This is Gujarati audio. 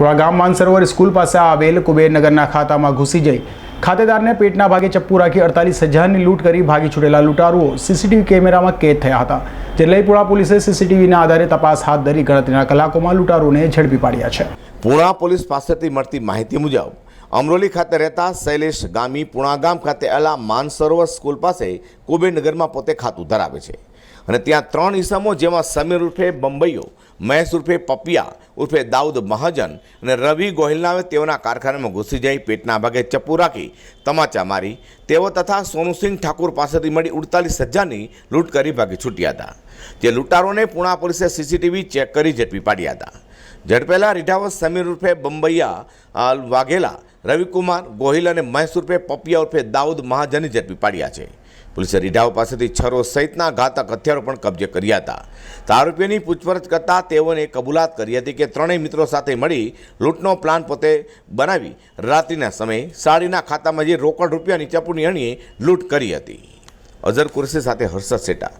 પુરા ગામ માનસરોવર સ્કૂલ પાસે આવેલ કુબેરનગરના ખાતામાં ઘૂસી જઈ. ખાતેદારને પેટના ભાગે ચપ્પુ રાખી અડતાલીસ હજારની લૂંટ કરી ભાગી છૂટેલા લૂંટારુઓ સીસીટીવી કેમેરામાં કેદ થયા હતા. જે લઈ પુરા પોલીસે સીસીટીવીના આધારે તપાસ હાથ ધરી ગણતરીના કલાકોમાં લૂંટારુઓને ઝડપી પાડ્યા છે. પૂણા પોલીસ પાસેથી મળતી માહિતી મુજબ અમરોલી ખાતે રહેતા શૈલેષ ગામી પુણાગામ ખાતે આવેલા માનસરોવર સ્કૂલ પાસે કુબેરનગરમાં પોતે ખાતું ધરાવે છે. અને ત્યાં ત્રણ ઈસમો જેમાં સમીર ઉર્ફે બંબઈઓ, મહેશ ઉર્ફે પપિયા, ઉર્ફે દાઉદ મહાજન અને રવિ ગોહિલનાવે તેઓના કારખાનામાં ઘૂસી જઈ પેટના ભાગે ચપ્પુ રાખી તમાચા મારી. તેઓ તથા સોનુસિંહ ઠાકુર પાસેથી મળી ઉડતાલીસ હજારની લૂંટ કરી ભાગે છૂટ્યા હતા. જે લૂંટારોને પુણા પોલીસે સીસીટીવી ચેક કરી ઝડપી પાડ્યા હતા. ઝડપેલા રીઢાવત સમીર ઉર્ફે બંબૈયા વાઘેલા, રવિકુમાર, ગોહિલ અને મહેશ ઉર્ફે પપિયા ઉર્ફે દાઉદ મહાજની ઝડપી પાડ્યા છે. પોલીસે રીઢાવ પાસેથી છરો સહિતના ઘાતક હથિયારો પણ કબજે કર્યા હતા. આરોપીઓની પૂછપરછ કરતા તેઓને કબૂલાત કરી હતી કે ત્રણેય મિત્રો સાથે મળી લૂંટનો પ્લાન પોતે બનાવી રાત્રિના સમયે સાડીના ખાતામાં જે રોકડ રૂપિયાની ચપુની અણીએ લૂંટ કરી હતી. અઝર કુરશી સાથે હર્ષદ સેટા.